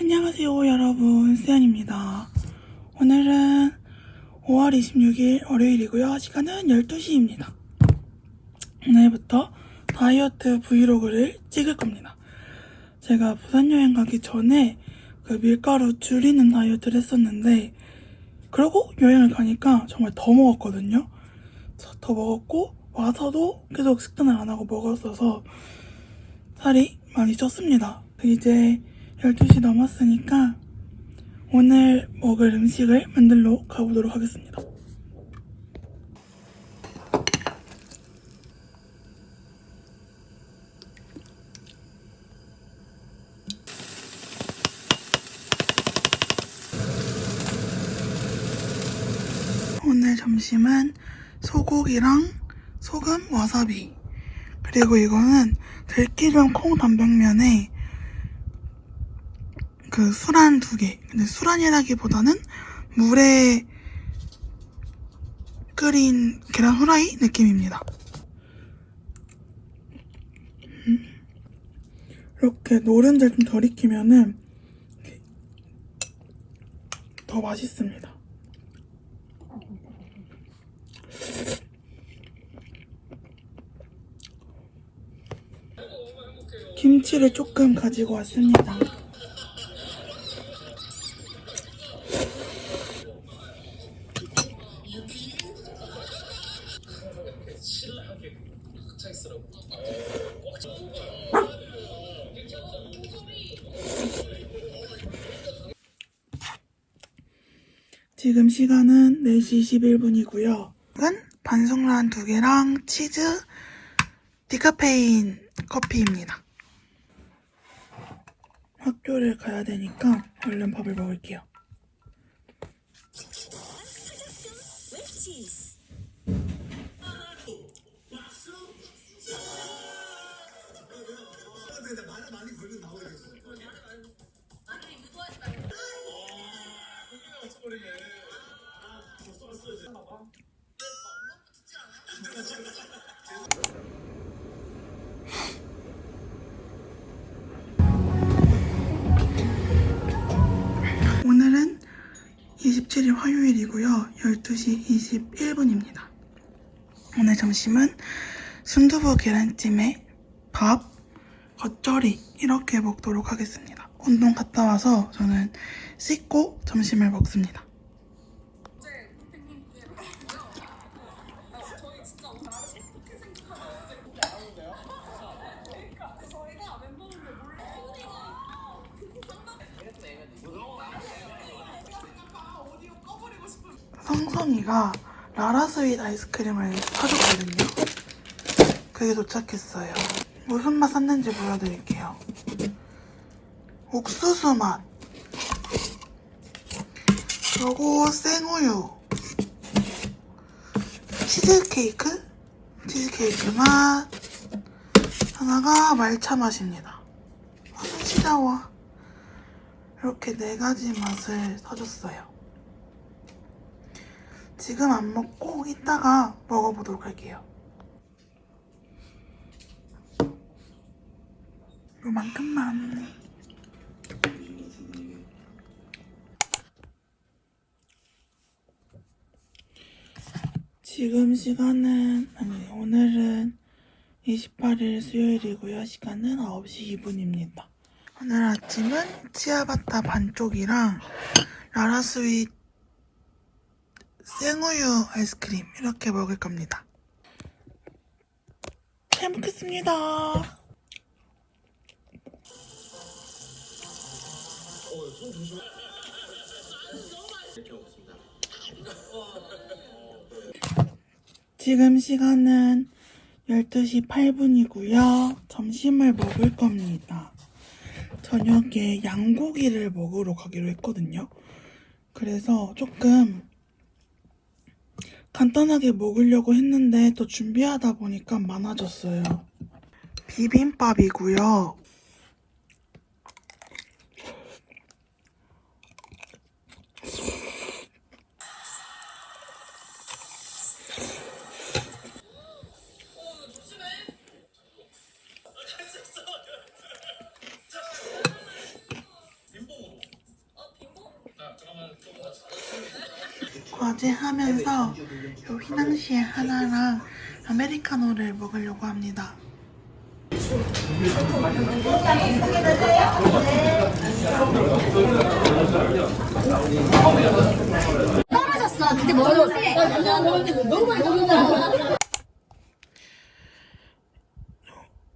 안녕하세요 여러분. 수연입니다. 오늘은 5월 26일 월요일이고요. 시간은 12시입니다. 오늘부터 다이어트 브이로그를 찍을 겁니다 제가 부산 여행 가기 전에 그 밀가루 줄이는 다이어트를 했었는데 그러고 여행을 가니까 정말 더 먹었거든요 더 먹었고 와서도 계속 식단을 안 하고 먹었어서 살이 많이 쪘습니다. 이제 12시 넘었으니까 오늘 먹을 음식을 만들러 가보도록 하겠습니다. 오늘 점심은 소고기랑 소금, 와사비 그리고 이거는 들기름 콩 단백면에 그 수란 두 개. 근데 수란이라기보다는 물에 끓인 계란 후라이 느낌입니다. 음. 이렇게 노른자를 좀 덜 익히면은 더 맛있습니다. 김치를 조금 가지고 왔습니다. 지금 시간은 4시 21분이고요. 이건 반숙란 두 개랑 치즈 디카페인 커피입니다. 학교를 가야 되니까 얼른 밥을 먹을게요. 27일 화요일이고요. 12시 21분입니다. 오늘 점심은 순두부 계란찜에 밥, 겉절이 이렇게 먹도록 하겠습니다. 운동 갔다 와서 저는 씻고 점심을 먹습니다. 성성이가 라라스윗 아이스크림을 사줬거든요. 그게 도착했어요. 무슨 맛 샀는지 보여드릴게요. 옥수수 맛. 그리고 생우유. 치즈케이크? 치즈케이크 맛. 하나가 말차 맛입니다. 아, 시다워. 이렇게 네 가지 맛을 사줬어요. 지금 안 먹고 이따가 먹어보도록 할게요. 요만큼만. 지금 시간은, 아니, 오늘은 28일 수요일이고요. 시간은 9시 2분입니다. 오늘 아침은 치아바타 반쪽이랑 라라스윗 생우유 아이스크림 이렇게 먹을 겁니다. 잘 먹겠습니다. 지금 시간은 12시 8분이고요. 점심을 먹을 겁니다. 저녁에 양고기를 먹으러 가기로 했거든요. 그래서 조금 간단하게 먹으려고 했는데 또 준비하다 보니까 많아졌어요. 비빔밥이고요. 과제하면서 요 휘낭시에 하나랑 아메리카노를 먹으려고 합니다. 떨어졌어. 근데 먹었는데 너무 많이 떨어졌어.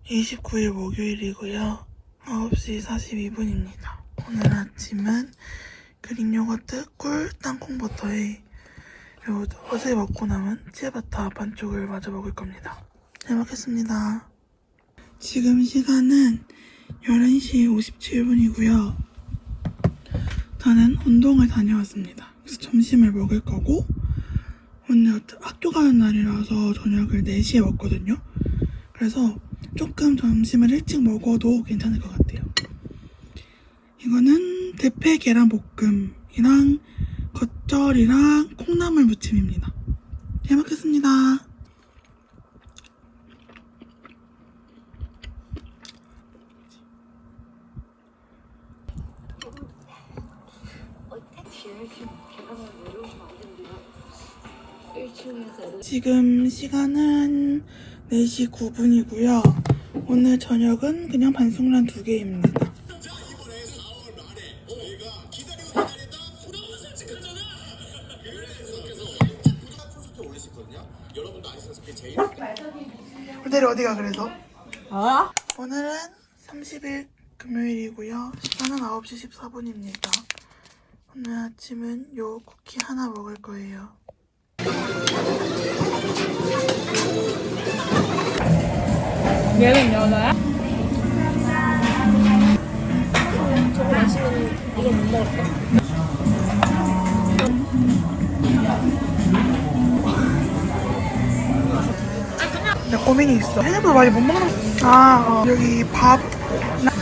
29일 목요일이고요. 9시 42분입니다. 오늘 아침은 그릭 요거트 꿀 땅콩 버터에 그리고 어제 먹고 남은 치아바타 반쪽을 마저 먹을 겁니다. 잘 먹겠습니다. 지금 시간은 11시 57분이고요. 저는 운동을 다녀왔습니다. 그래서 점심을 먹을 거고 오늘 학교 가는 날이라서 저녁을 4시에 먹거든요. 그래서 조금 점심을 일찍 먹어도 괜찮을 것 같아요. 이거는 대패 계란 볶음이랑 겉절이랑 콩나물 무침입니다. 잘 먹겠습니다. 지금 시간은 4시 9분이고요. 오늘 저녁은 그냥 반숙란 두 개입니다. 내일 어디가 그래서? 어? 오늘은 30일 금요일이고요. 시간은 9시 14분입니다. 오늘 아침은 요 쿠키 하나 먹을 거예요. 얘는 연어야? 근 데 고민이 있어. 생각보다 많이 못 먹는. 아 어. 여기 밥. 나-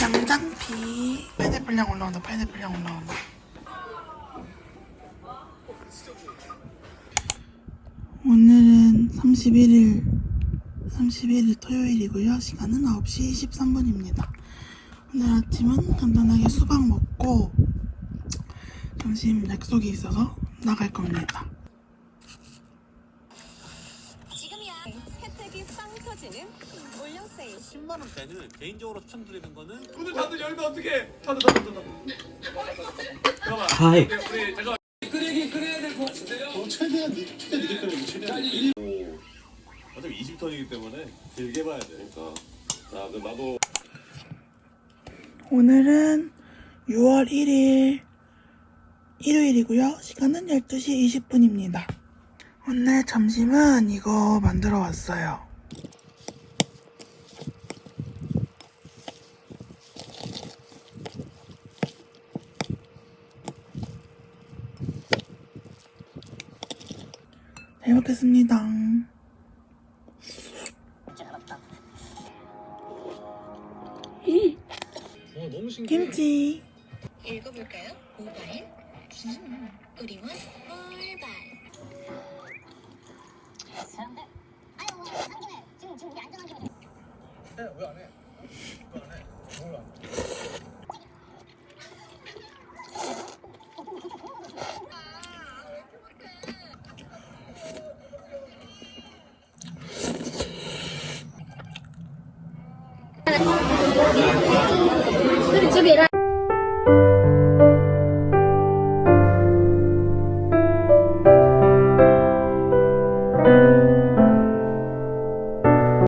양장피. 파인애플 향 올라온다. 파인애플 향 올라온다. 오늘은 31일 31일 토요일이고요. 시간은 9시 23분입니다. 오늘 아침은 간단하게 수박 먹고 점심 약속이 있어서 나갈 겁니다. 지금이야 혜택이 빵 터지는 올영 세일 10만 원대는 개인적으로 추천드리는 거는 오늘 다들 열면 어떻게? 다들 다들 다들. 잠깐만. 하이 우리 잠깐. 끓이긴 끓여야 될 것 같은데요. 최대한 늦- 최대한 늦게 끓여면 최대한 늦게 어차피 20턴이기 때문에 길게 봐야 돼 그러니까 자 그럼 나도 오늘은 6월 1일 일요일이고요. 시간은 12시 20분입니다. 오늘 점심은 이거 만들어 왔어요. 잘 먹겠습니다. 와 너무 신기해 김치. เออไม่ออกเนี่ย